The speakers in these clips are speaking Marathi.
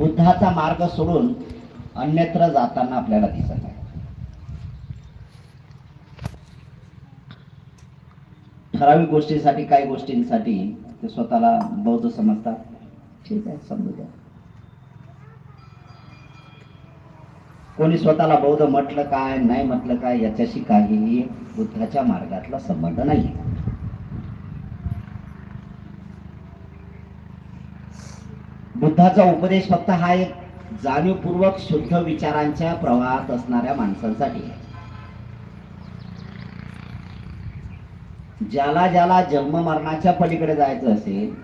बुद्धाचा मार्ग सोडून अन्यत्र जाताना आपल्याला दिसत आहे. ठराविक गोष्टीसाठी काही गोष्टींसाठी ते स्वतःला बौद्ध समजतात. ठीक आहे समजू द्या. कोणी स्वतःला बौद्ध म्हटलं काय नाही म्हटलं काय याच्याशी काहीही बुद्धाच्या मार्गातला संबंध नाही बुद्धाचा उपदेश फक्त हा एक जाणीवपूर्वक शुद्ध विचारांच्या प्रवाहात असणाऱ्या माणसांसाठी आहे. ज्याला ज्याला जन्म मरणाच्या पलीकडे जायचं असेल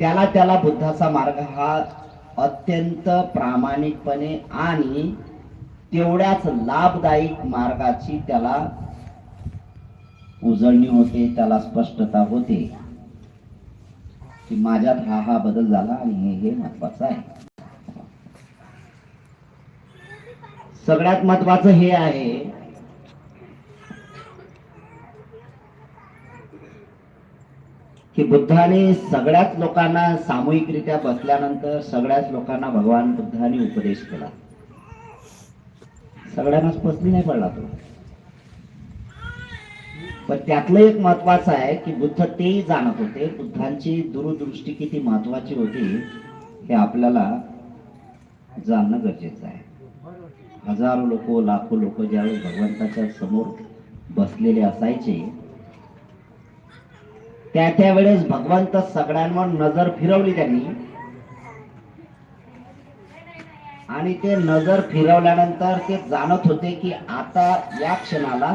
त्याला त्याला बुद्धाचा मार्ग हा अत्यंत प्रामाणिकपणे आणि तेवढ्याच लाभदायक मार्गाची त्याला उजळणी होते त्याला स्पष्टता होते. की माझ्यात हा हा बदल झाला आणि हे हे महत्वाचं आहे. सगळ्यात महत्वाचं हे आहे की बुद्धाने सगळ्याच लोकांना सामूहिकरित्या बसल्यानंतर सगळ्याच लोकांना भगवान बुद्धाने उपदेश केला. सगळ्यांनाच पसली नाही पडला तो. पण त्यातलं एक महत्वाचं आहे की बुद्ध तेही जाणत होते. बुद्धांची दूरदृष्टी किती महत्वाची होती हे आपल्याला जाणणं गरजेचं आहे. हजारो लोक लाखो लोक ज्यावेळी भगवंताच्या समोर बसलेले असायचे त्या त्यावेळेस भगवंत सगळ्यांवर नजर फिरवली त्यांनी. आणि ते नजर फिरवल्यानंतर ते जाणत होते की आता या क्षणाला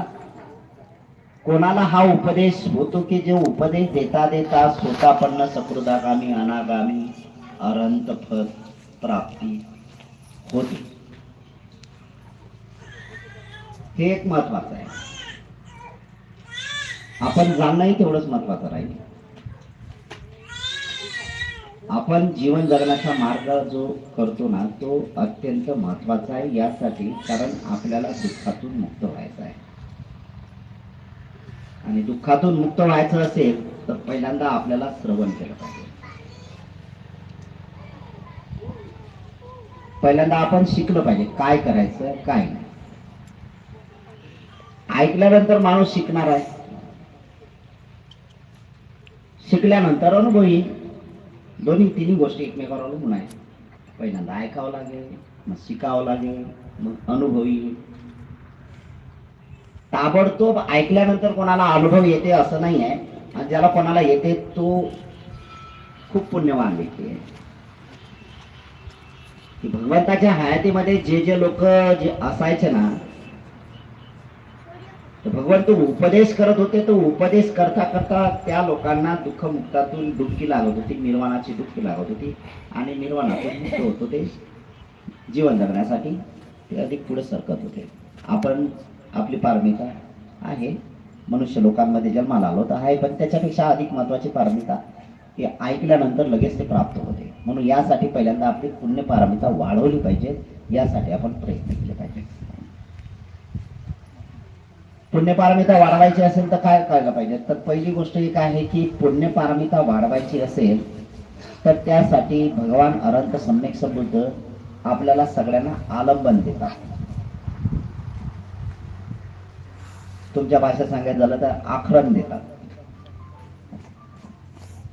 कोणाला हा उपदेश होतो की जे उपदेश देता देता स्वतःपन्न सकृदागामी अनागामी अरंत फल प्राप्ती होते. हे एक महत्वाचं आहे. आपण जाणणंही तेवढंच महत्वाचं राहील. आपण जीवन जगण्याचा मार्ग जो करतो ना तो अत्यंत महत्त्वाचा आहे. यासाठी कारण आपल्याला दुःखातून मुक्त व्हायचं आहे. आणि दुःखातून मुक्त व्हायचं असेल तर पहिल्यांदा आपल्याला श्रवण केलं पाहिजे. पहिल्यांदा आपण शिकलं पाहिजे काय करायचं काय नाही. ऐकल्यानंतर माणूस शिकणार आहे. शिकल्यानंतर अनुभवी. दोन्ही तिन्ही गोष्टी एकमेकावर अवलंबून आहे पहिल्यांदा ऐकावं लागेल मग शिकावं लागेल मग अनुभवी. ताबडतोब ऐकल्यानंतर कोणाला अनुभव येते असं नाही आहे आणि ज्याला कोणाला येते तो खूप पुण्यवान व्यक्ती आहे. भगवंताच्या हयातीमध्ये जे जे लोक जे असायचे ना भगवंत उपदेश करत होते तो उपदेश करता करता त्या लोकांना दुःख मुक्तातून डुबकी लागत होती निर्वाणाची डुबकी लागत होती आणि निर्वाणातून मुक्त होत होते. जीवन जगण्यासाठी ते अधिक पुढे सरकत होते. आपण आपली पारमिता आहे. मनुष्य लोकांमध्ये जन्माला आलो तर आहे पण त्याच्यापेक्षा अधिक महत्वाची पारमिता की ऐकल्यानंतर लगेच ते प्राप्त होते. म्हणून यासाठी पहिल्यांदा आपली पुण्य पारमिता वाढवली पाहिजे यासाठी आपण प्रयत्न केले पाहिजे. पुण्यपारमिता वाढवायची असेल तर काय करायला पाहिजे? तर पहिली गोष्ट एक आहे की पुण्यपारमिता वाढवायची असेल तर त्यासाठी भगवान अनंत सम्यक समृद्ध आपल्याला सगळ्यांना आलंबन देतात. तुमच्या भाषेत सांगायचं झालं तर आखरण देतात.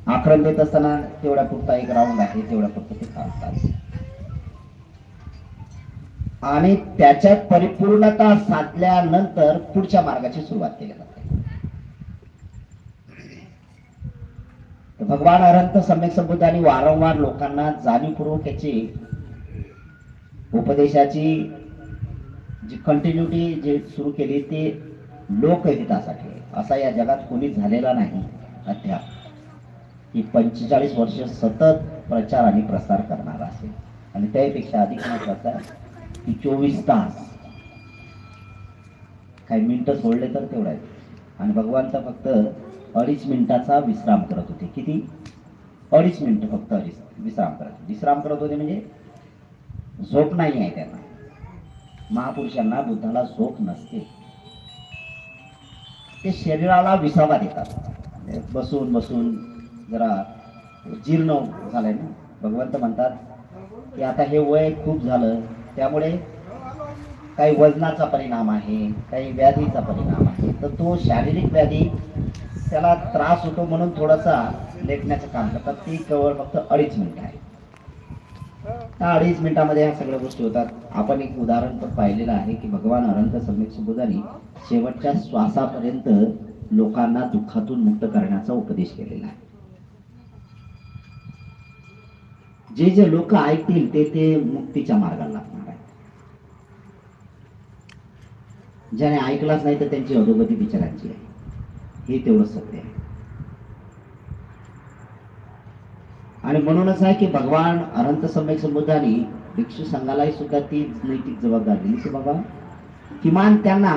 आखरण देत असताना तेवढ्या पुरता एक राऊंड आहे तेवढ्या पुरतं ते काढतात आणि त्याच्यात परिपूर्णता साधल्यानंतर पुढच्या मार्गाची सुरुवात केली जाते. भगवान अरंत सम्यक संबुद्धांनी वारंवार लोकांना जाणीवपूर्वक याची उपदेशाची जी कंटिन्युटी जे सुरू केली ते लोकहितासाठी असा या जगात कोणी झालेला नाही. अद्याप की पंचेचाळीस वर्ष सतत प्रचार आणि प्रसार करणारा असेल. आणि त्यापेक्षा अधिक महत्त्वाचा की चोवीस तास. काही मिनटं सोडले तर तेवढं आहे. आणि भगवानचा फक्त अडीच मिनिटाचा विश्राम करत होते. किती? अडीच मिनिटं फक्त अडीच विश्राम करत होते. विश्राम करत होते म्हणजे झोप नाही आहे त्यांना. महापुरुषांना बुद्धाला झोप नसते. ते शरीराला विसावा देतात. बसून बसून जरा जीर्ण झालंय ना. भगवंत म्हणतात की आता हे वय खूप झालं त्यामुळे काही वजनाचा परिणाम आहे काही व्याधीचा परिणाम आहे. तर तो शारीरिक व्याधी त्याला त्रास होतो म्हणून थोडासा लेटण्याचं काम करतात. ती केवळ फक्त अडीच मिनिट आहे. त्या अडीच मिनिटामध्ये ह्या सगळ्या गोष्टी होतात. आपण एक उदाहरण पण पाहिलेलं आहे की भगवान अनंत सम्यक सुबोधानी शेवटच्या श्वासापर्यंत लोकांना दुःखातून मुक्त करण्याचा उपदेश केलेला आहे. जे जे लोक ऐकतील ते ते मुक्तीच्या मार्गाला लागणार आहे ज्याने ऐकलाच नाही तर त्यांची अधोगती विचारांची आहे. हे तेवढं सत्य आहे. आणि म्हणूनच आहे की भगवान अनंत सम्यक समुद्राने भिक्षू संघालाही सुद्धा ती नैतिक जबाबदारी दिली. की बाबा किमान त्यांना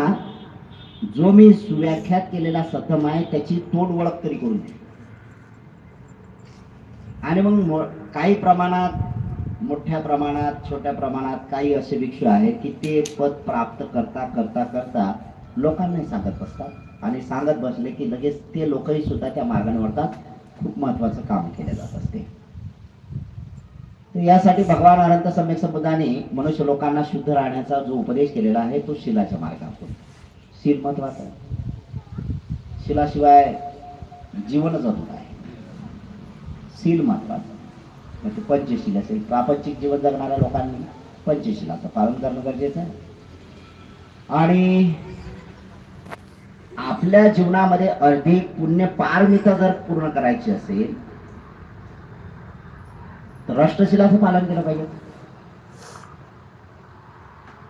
जो मी सुव्याख्यात केलेला सतम आहे त्याची तोड ओळख तरी करून दे. आणि मग काही प्रमाणात मोठ्या प्रमाणात छोट्या प्रमाणात काही असे भिक्षू आहेत की ते पद प्राप्त करता करता करता लोकांनाही सांगत बसतात. आणि सांगत बसले की लगेच ते लोकही सुद्धा त्या मार्गाने वळतात. खूप महत्त्वाचं काम केलं जात असते. यासाठी भगवान अनंत सम्यक संबुद्धाने मनुष्य लोकांना शुद्ध राहण्याचा जो उपदेश केलेला आहे तो शिलाच्या मार्गातून शील महत्त्वाचा आहे. शिलाशिवाय जीवनच अधूर आहे. शील महत्वाचं म्हणजे पंचशील असेल. प्रापंचिक जीवन जगणाऱ्या लोकांनी पंचशिलाचं पालन करणं गरजेचं आहे. आणि आपल्या जीवनामध्ये अधिक पुण्य पारमिता जर पूर्ण करायची असेल तर पालन केलं पाहिजे.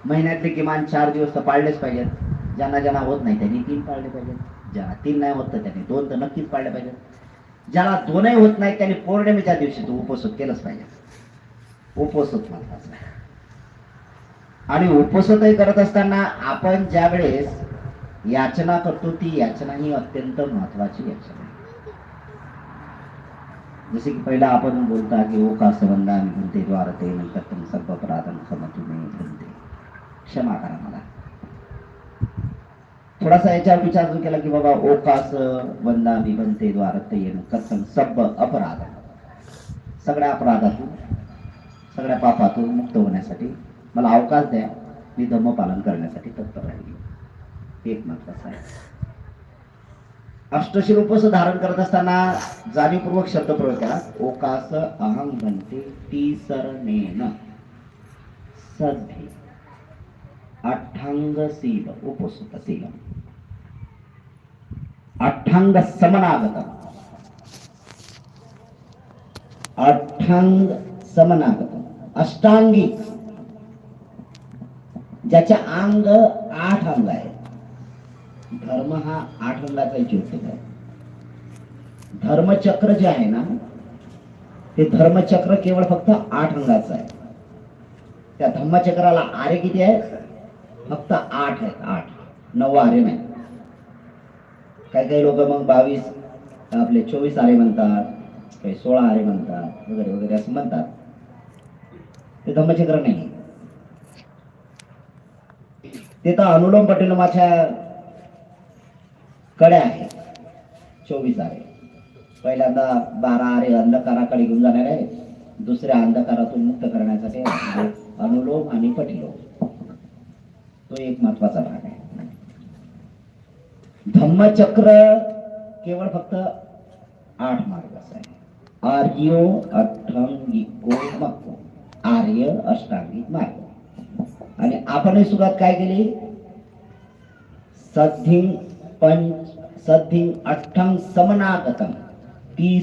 महिन्यातले किमान चार दिवस तर पाळलेच पाहिजेत ज्यांना ज्यांना होत नाही त्यांनी तीन पाळले पाहिजेत ज्यांना तीन नाही होत तर त्यांनी दोन तर नक्कीच पाळले पाहिजेत ज्याला दोनही होत नाही त्यांनी पौर्णिमेच्या दिवशी तो उपवास केलंच पाहिजे. उपवास महत्त्वाचा आणि उपवासही करत असताना आपण ज्यावेळेस याचना करतो ती याचना ही अत्यंत महत्वाची याचना आहे. जसे की पहिला आपण बोलता की ओ का संबंधा म्हणते द्वारते नंतर तुम सर्व अपराधन क्षमतुने म्हणते क्षमा करा मला. थोडासा याच्यावर विचार जो केला की बाबा ओकास वंदा विभंते द्वारते कथम सब अपराध सगळ्या अपराधातून सगळ्या पापातून मुक्त होण्यासाठी मला अवकाश द्या. मी धम्म पालन करण्यासाठी तत्पर राहील एक महत्वाचं आहे. अष्टशील उपवास धारण करत असताना जाणीवपूर्वक शब्द प्रयोग केला ओकास अहंग बनते ती सरणेन सद्धे. अठ्ठांग सील उपसुत सील अठ्ठांग समनागत अठ्ठांग समनागत अष्टांगिक ज्याच्या अंग आठ अंग आहेत. धर्म हा आठ रंगाचा ज्योतिष आहे. धर्मचक्र जे आहे ना ते धर्मचक्र केवळ फक्त आठ रंगाचं आहे. त्या धम्मचक्राला आरे किती आहे फक्त आठ आहेत आठ. नऊ आरे नाही. काही काही लोक मग बावीस आपले चोवीस आरे म्हणतात काही सोळा आरे म्हणतात वगैरे वगैरे असं म्हणतात. ते धम्मचक्र नाही. ते तर अनुलोम पटिलोमाच्या कडे आहेत चोवीस आरे पहिल्यांदा बारा आरे अंधकाराकडे घेऊन जाणार आहे दुसऱ्या अंधकारातून मुक्त करण्यासाठी अनुलोम आणि पटिलोम. तो एक महत्त्वाचा भाग आहे. धम्मचक्र केवळ फक्त आठ मार्गाचा आहे आर्यो अष्टांगिको आर्य अष्टांगिक मार्ग. आणि आपण सुरुवात काय केली? सद्धिं पंच सद्धि अष्टं समनागतम ती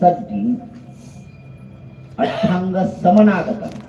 सद्धि अष्टांग समनागतम